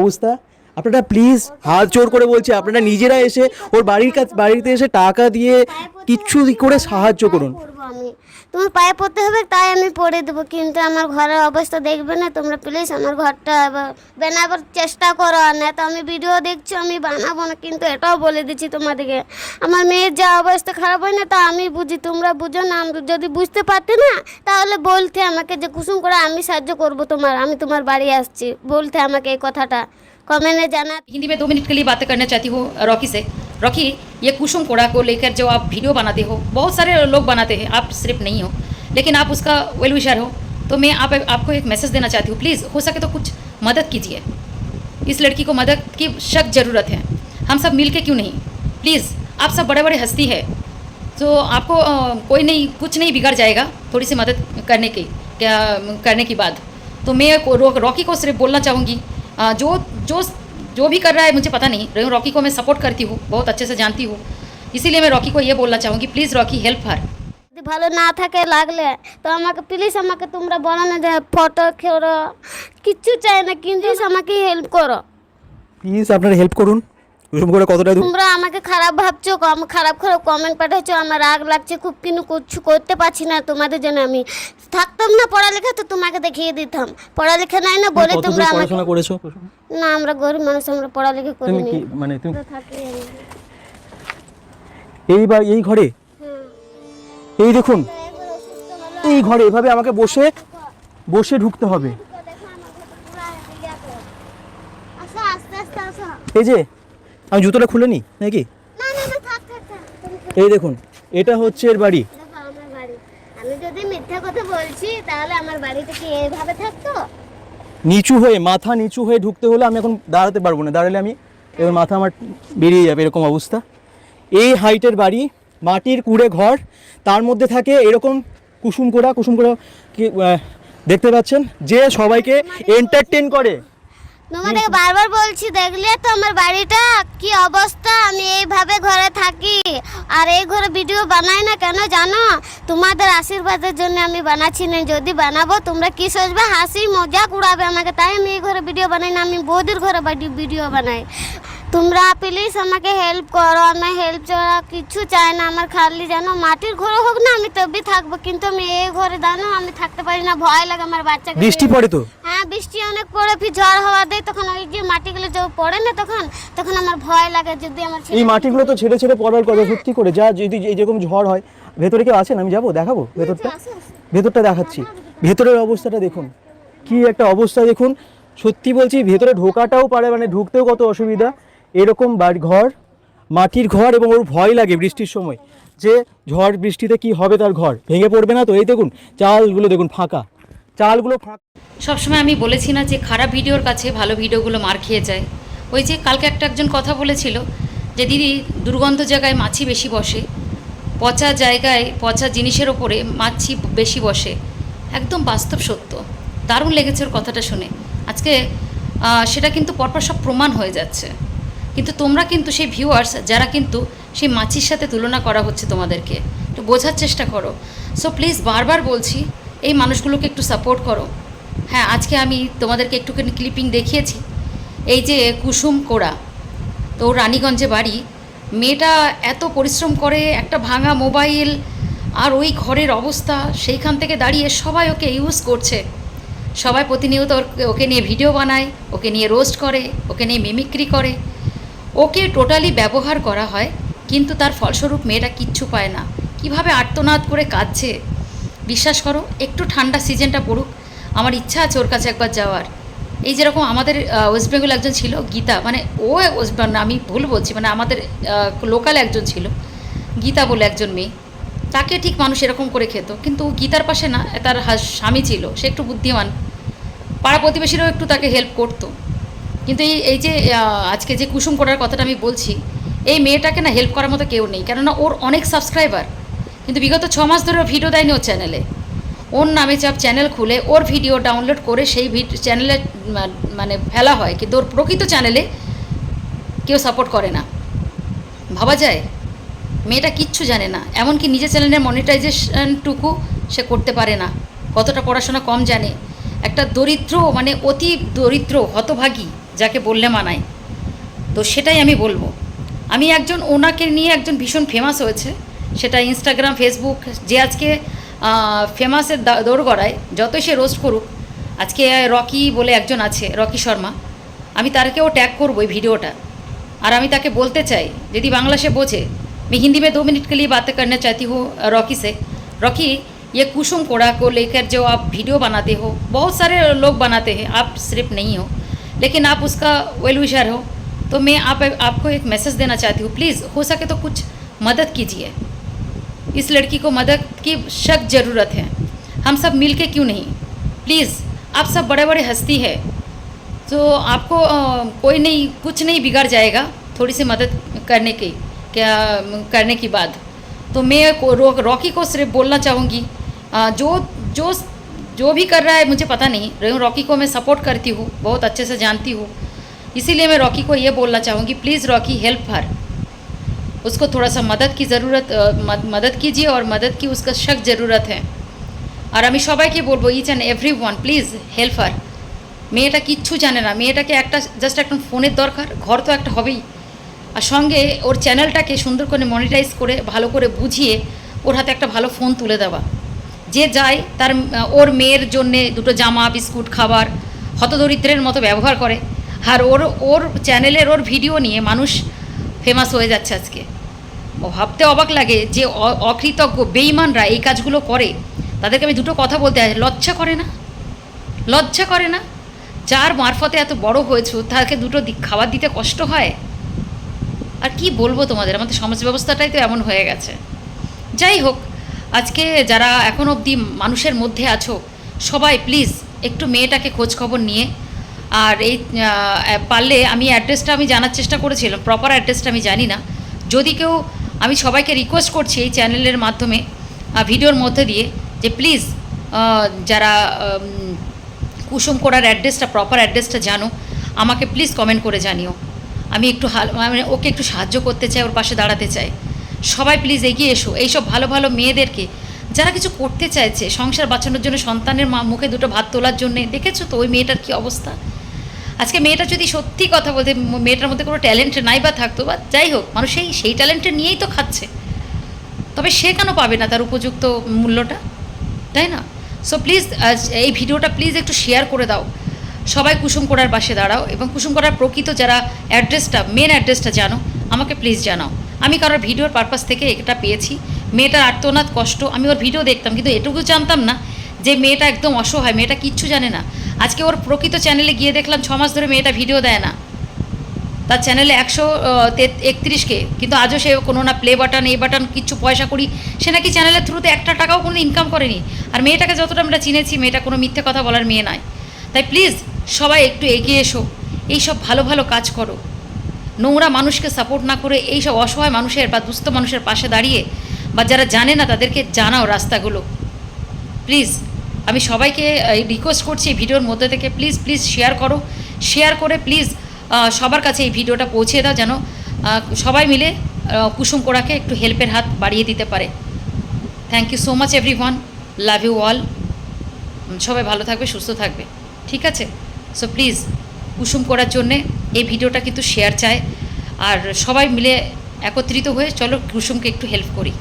অবস্থা? আপনারা প্লিজ হাত জোর করে বলছি আপনারা নিজেরা এসে ওর বাড়ির কাছ বাড়িতে এসে টাকা দিয়ে কিচ্ছু করে সাহায্য করুন। তুমি পায়ে পড়তে হবে, তাই আমি পড়ে দেবো। কিন্তু আমার ঘরের অবস্থা দেখবে না, তোমরা প্লিজ আমার ঘরটা বানাবার চেষ্টা করো। না তো আমি ভিডিও দেখছ, আমি বানাবো না, কিন্তু এটাও বলে দিচ্ছি তোমাদেরকে। আমার মেয়ের যা অবস্থা খারাপ হয় না, তা আমি বুঝি, তোমরা বুঝো না যদি বুঝতে পারতে না, তাহলে বলতে আমাকে যে কুসুম করে আমি সাহায্য করব তোমার, আমি তোমার বাড়ি আসছি। বলতে আমাকে এই কথাটা। কমেন্টে জানা হিন্দি দু মিনিট কে লিয়ে বাত করতে চাহতি রকি সে। रॉकी ये कुसुम कोड़ा को लेकर जो आप वीडियो बनाते हो बहुत सारे लोग बनाते हैं आप सिर्फ़ नहीं हो लेकिन आप उसका वेल विशर हो तो मैं आप आपको एक मैसेज देना चाहती हूँ प्लीज़ हो सके तो कुछ मदद कीजिए। इस लड़की को मदद की शक ज़रूरत है हम सब मिल के क्यों नहीं? प्लीज़ आप सब बड़े बड़े हस्ती है तो आपको अ, कोई नहीं कुछ नहीं बिगड़ जाएगा थोड़ी सी मदद करने की क्या करने की बाद तो मैं रॉकी को सिर्फ़ बोलना चाहूँगी जो जो जो भी कर रहा है मुझे पता नहीं लेकिन रॉकी को मैं सपोर्ट करती हूँ बहुत अच्छे से जानती हूँ इसीलिए मैं रॉकी को ये बोलना चाहूँगी प्लीज़ रॉकी हेल्प हर যদি ভালো না থাকে লাগলে তো আমাকে প্লিজ আমাকে তোমরা বলো না যে ফটো খেলো কিচ্ছু চাই না কিন্তু আমাকে হেল্প করো প্লিজ আপনারা হেল্প করুন কুসুম করে কতটা তোমরা আমাকে খারাপ ভাবছ কম খারাপ খারাপ কমেন্ট পাঠাচ্ছ আমার রাগ লাগছে খুব কিন্তু কিছু করতে পারছি না তোমাদের জন্য আমি। থাকতাম না পড়ালেখা তো তোমাকে দেখিয়ে দিতাম। পড়ালেখা নাই না বলে তোমরা আমাকে পড়াশোনা করেছ? না আমরা গরিব মানুষ আমরা পড়ালেখা তুমি করিনি। কি মানে তুমি আমরা এই বা এই ঘরে? হ্যাঁ। এই দেখুন এই ঘরে এভাবে আমাকে বসে বসে ঢুকতে হবে। দেখো আমার ঘরটা পুরা করে। আসো, আস্তে আস্তে আসো। এই যে আমি জুতোটা খুলে নি নাকি? এই দেখুন এটা হচ্ছে এর বাড়ি। দেখো আমার বাড়ি। আমি যদি মিথ্যা কথা বলছি তাহলে আমার বাড়িতে কি এইভাবে থাকতো? নিচু হয়ে মাথা নিচু হয়ে ঢুকতে হলে আমি এখন দাঁড়াতে পারব না। দাঁড়ালে আমি এবার মাথা আমার বেরিয়ে যাবে এরকম অবস্থা। এই হাইটের বাড়ি মাটির কুড়ে ঘর তার মধ্যে থাকে এরকম কুসুম কোড়া। কুসুম কোড়া কি দেখতে পাচ্ছেন? যে সবাইকে এন্টারটেন করে। তোমাদেরকে বারবার বলছি, দেখলে তো আমার বাড়িটা? কি অবস্থা? আমি এইভাবে ঘরে থাকি। আর এই ঘরে ভিডিও বানাই না কেন জানো? তোমাদের আশীর্বাদের জন্য আমি বানাচ্ছি না। যদি বানাবো, তোমরা কি সোচবে হাসি মজা উড়াবে আমাকে। তাই আমি এই ঘরে ভিডিও বানাই না, আমি বৌদির ঘরে ভিডিও বানাই। তোমরা প্লিজ আমাকে হেল্প করো। আমি হেল্প ছাড়া কিছু চাই না। আমার খালি যেন মাটির ঘরে হোক না আমি তবে থাকব। কিন্তু আমি এই ঘরে জানো আমি থাকতে পারি না। ভয় লাগে আমার বাচ্চা বৃষ্টি পড়ে তো? হ্যাঁ বৃষ্টি অনেক পড়ে। ফির ঝড় হওয়া দেয় তখন ওই যে মাটিগুলো যে পড়ে না তখন তখন আমার ভয় লাগে যদি আমার ছেলে- এই মাটিগুলো তো ছেড়ে ছেড়ে পড়ার কথা সত্যি করে। যা যদি এই যেরকম ঝড় হয় ভেতরে কেউ আছেন? আমি যাব দেখাবো? ভেতরটা। ভেতরটা দেখাচ্ছি। ভেতরের অবস্থাটা দেখুন। কি একটা অবস্থা দেখুন। সত্যি বলছি ভেতরে ঢোকাটাও পারে মানে ঢুকতেও কত অসুবিধা। এরকম বাড়ি ঘর, মাটির ঘর এবং ওর ভয় লাগে বৃষ্টির সময়। যে ঝড় বৃষ্টিতে কি হবে তার ঘর? ভেঙে পড়বে না তো? এই দেখুন, চালগুলো দেখুন ফাঁকা। চালগুলো ফাঁকা। সবসময় আমি বলেছি না যে খারাপ ভিডিওর কাছে ভালো ভিডিওগুলো মার খেয়ে যায়। ওই যে কালকে একটা একজন কথা বলেছিল যে, দিদি, দুর্গন্ধ জায়গায় মাছি বেশি বসে। পচা জায়গায় পচা জিনিসের ওপরে মাছি বেশি বসে। একদম বাস্তব সত্য। দারুণ লেগেছে ওর কথাটা শুনে। আজকে সেটা কিন্তু পরপর সব প্রমাণ হয়ে যাচ্ছে। কিন্তু তোমরা কিন্তু সেই ভিউয়ার্স যারা কিন্তু সেই মাছির সাথে তুলনা করা হচ্ছে তোমাদেরকে, একটু বোঝার চেষ্টা করো। সো প্লিজ বারবার বলছি, এই মানুষগুলোকে একটু সাপোর্ট করো। হ্যাঁ আজকে আমি তোমাদেরকে একটুখানি ক্লিপিং দেখিয়েছি। এই যে কুসুম কোড়া, তো রানীগঞ্জে বাড়ি, মেয়েটা এত পরিশ্রম করে, একটা ভাঙা মোবাইল আর ওই ঘরের অবস্থা, সেইখান থেকে দাঁড়িয়ে সবাই ওকে ইউজ করছে। সবাই প্রতিনিয়ত ওকে নিয়ে ভিডিও বানায়, ওকে নিয়ে রোস্ট করে, ওকে নিয়ে মিমিক্রি করে। ওকে টোটালি ব্যবহার করা হয়, কিন্তু তার ফলস্বরূপ মেয়েটা কিচ্ছু পায় না। কীভাবে আর্তনাদ করে কাঁদছে? বিশ্বাস করো, একটু ঠান্ডা সিজনটা পড়ুক, আমার ইচ্ছা আছে ওর কাছে একবার যাওয়ার। এই যেরকম আমাদের ওয়েস্ট বেঙ্গল একজন ছিল, গীতা মানে ও ওয়েস্ট বেঙ্গল আমি ভুল বলছি মানে আমাদের লোকাল একজন ছিল, গীতা বলে একজন মেয়ে। তাকে ঠিক মানুষ এরকম করে খেত, কিন্তু গীতার পাশে না, তার স্বামী ছিল, সে একটু বুদ্ধিমান। পাড়া প্রতিবেশীরাও একটু তাকে হেল্প করতো। কিন্তু এই এই যে আজকে যে কুসুম করার কথাটা আমি বলছি, এই মেয়েটাকে না হেল্প করার মতো কেউ নেই। কেননা ওর অনেক সাবস্ক্রাইবার কিন্তু বিগত ছ মাস ধরে ভিডিও দেয়নি ওর চ্যানেলে ওর নামে চাপ চ্যানেল খুলে ওর ভিডিও ডাউনলোড করে সেই চ্যানেলে মানে ফেলা হয়। কিন্তু ওর প্রকৃত চ্যানেলে কেউ সাপোর্ট করে না। ভাবা যায়? মেয়েটা কিচ্ছু জানে না। এমনকি নিজের চ্যানেলের মনিটাইজেশনটুকু সে করতে পারে না। কতটা পড়াশোনা কম জানে। একটা দরিদ্র মানে অতি দরিদ্র, হতভাগী যাকে বললে মানায় তো সেটাই আমি বলবো আমি একজন ওনাকে নিয়ে একজন ভীষণ ফেমাস হয়েছে সেটা ইনস্টাগ্রাম ফেসবুক যে আজকে ফেমাসের দৌড় গড়ায় যতই সে রোস্ট করুক আজকে রকি বলে একজন আছে রকি শর্মা আমি তারকেও ট্যাগ করবো এই ভিডিওটা আর আমি তাকে বলতে চাই যদি বাংলা সে বোঝে मैं हिंदी में दो मिनट के लिए बातें करना चाहती हूँ रॉकी से रॉकी ये कुसुम कोड़ा को लेकर जो आप वीडियो बनाते हो बहुत सारे लोग बनाते हैं आप सिर्फ नहीं हो लेकिन आप उसका वेल विशर हो तो मैं आप आपको एक मैसेज देना चाहती हूँ। प्लीज़ हो सके तो कुछ मदद कीजिए। इस लड़की को मदद की शक ज़रूरत है। हम सब मिल के क्यों नहीं? प्लीज़ आप सब बड़े बड़े हस्ती है तो आपको अ, कोई नहीं कुछ नहीं बिगड़ जाएगा थोड़ी सी मदद करने की क्या करने की बाद तो मैं रॉकी को सिर्फ़ बोलना चाहूँगी। जो जो जो भी कर रहा है मुझे पता नहीं रे- रॉकी को मैं सपोर्ट करती हूँ बहुत अच्छे से जानती हूँ इसीलिए मैं रॉकी को ये बोलना चाहूँगी प्लीज़ रॉकी हेल्प हर उसको थोड़ा सा मदद की ज़रूरत अ, मद- मदद कीजिए और मदद की उसका सख्त ज़रूरत है আর আমি সবাইকে বলবো each and every one please help her মেয়েটা কিচ্ছু জানে না মেয়েটাকে একটা জাস্ট একটা ফোনের দরকার ঘর তো একটা হবেই আর সঙ্গে ওর চ্যানেলটাকে সুন্দর করে মনিটাইজ করে ভালো করে বুঝিয়ে ওর হাতে একটা ভালো ফোন তুলে দেওয়া যে যায়, তার ওর মেয়ের জন্যে দুটো জামা, বিস্কুট, খাবার, হতদরিদ্রের মতো ব্যবহার করে। আর ওর ওর চ্যানেলের ওর ভিডিও নিয়ে মানুষ ফেমাস হয়ে যাচ্ছে আজকে। ভাবতে অবাক লাগে যে অকৃতজ্ঞ বেইমানরা এই কাজগুলো করে। তাদেরকে আমি দুটো কথা বলতে চাই লজ্জা করে না? লজ্জা করে না? যার মারফতে এত বড় হয়েছো, তাকে দুটো খাবার দিতে কষ্ট হয়? আর কি বলব তোমাদের? আমাদের সমাজ ব্যবস্থাটাই তো এমন হয়ে গেছে। যাই হোক আজকে যারা এখন অবধি মানুষের মধ্যে আছো, সবাই প্লিজ একটু মেয়েটাকে খোঁজ খবর নিয়ে। আর এই পারলে আমি অ্যাড্রেসটা আমি জানার চেষ্টা করেছিলাম প্রপার অ্যাড্রেসটা আমি জানি না। যদি কেউ, আমি সবাইকে রিকোয়েস্ট করছি এই চ্যানেলের মাধ্যমে ভিডিওর মধ্যে দিয়ে যে প্লিজ যারা কুসুম করার অ্যাড্রেসটা প্রপার অ্যাড্রেসটা জানো, আমাকে প্লিজ কমেন্ট করে জানিও। আমি একটু হাল মানে ওকে একটু সাহায্য করতে চাই, ওর পাশে দাঁড়াতে চাই। সবাই প্লিজ এগিয়ে এসো। এইসব ভালো ভালো মেয়েদেরকে, যারা কিছু করতে চাইছে, সংসার বাঁচানোর জন্য সন্তানের মা মুখে দুটো ভাত তোলার জন্য, দেখেছ তো ওই মেয়েটার কী অবস্থা? আজকে মেয়েটা যদি সত্যি কথা বলতে মেয়েটার মধ্যে কোনো ট্যালেন্ট নাই বা থাকতো, বা যাই হোক, মানুষ সেই সেই ট্যালেন্টটা নিয়েই তো খাচ্ছে। তবে সে কেন পাবে না তার উপযুক্ত মূল্যটা? তাই না? সো প্লিজ এই ভিডিওটা প্লিজ একটু শেয়ার করে দাও। সবাই কুসুম করার পাশে দাঁড়াও এবং কুসুম করার প্রকৃত যারা অ্যাড্রেসটা মেন অ্যাড্রেসটা জানো, আমাকে প্লিজ জানাও। আমি কারোর ভিডিওর পারপাস থেকে এটা পেয়েছি। মেয়েটার আর্তনাদ, কষ্ট, আমি ওর ভিডিও দেখতাম, কিন্তু এটুকু জানতাম না যে মেয়েটা একদম অসহায়, মেয়েটা কিচ্ছু জানে না। আজকে ওর প্রকৃত চ্যানেলে গিয়ে দেখলাম, ছ মাস ধরে মেয়েটা ভিডিও দেয় না। তার চ্যানেলে একশো একত্রিশকে, কিন্তু আজও সে কোনো না প্লে বাটন এই বাটন কিচ্ছু পয়সা করি। সে নাকি চ্যানেলের থ্রুতে একটা টাকাও কোনো ইনকাম করেনি। আর মেয়েটাকে যতটা আমরা চিনেছি, মেয়েটা কোনো মিথ্যে কথা বলার মেয়ে নয়। তাই প্লিজ সবাই একটু এগিয়ে এসো। এইসব ভালো ভালো কাজ করো। নোংরা মানুষকে সাপোর্ট না করে এই সব অসহায় মানুষের বা দুস্থ মানুষের পাশে দাঁড়িয়ে বা যারা জানে না তাদেরকে জানাও রাস্তাগুলো। প্লিজ আমি সবাইকে রিকোয়েস্ট করছি এই ভিডিওর মধ্যে থেকে। প্লিজ প্লিজ শেয়ার করো। শেয়ার করে প্লিজ সবার কাছে এই ভিডিওটা পৌঁছে দাও যেন সবাই মিলে কুসুম কোড়াকে একটু হেল্পের হাত বাড়িয়ে দিতে পারে। Thank you so much everyone love you all সবাই ভালো থাকবে, সুস্থ থাকবে। ঠিক আছে? সো প্লিজ কুসুম করার জন্যে এই ভিডিওটা কিন্তু শেয়ার চায় আর সবাই মিলে একত্রিত হয়ে চলো কুসুমকে একটু হেল্প করি।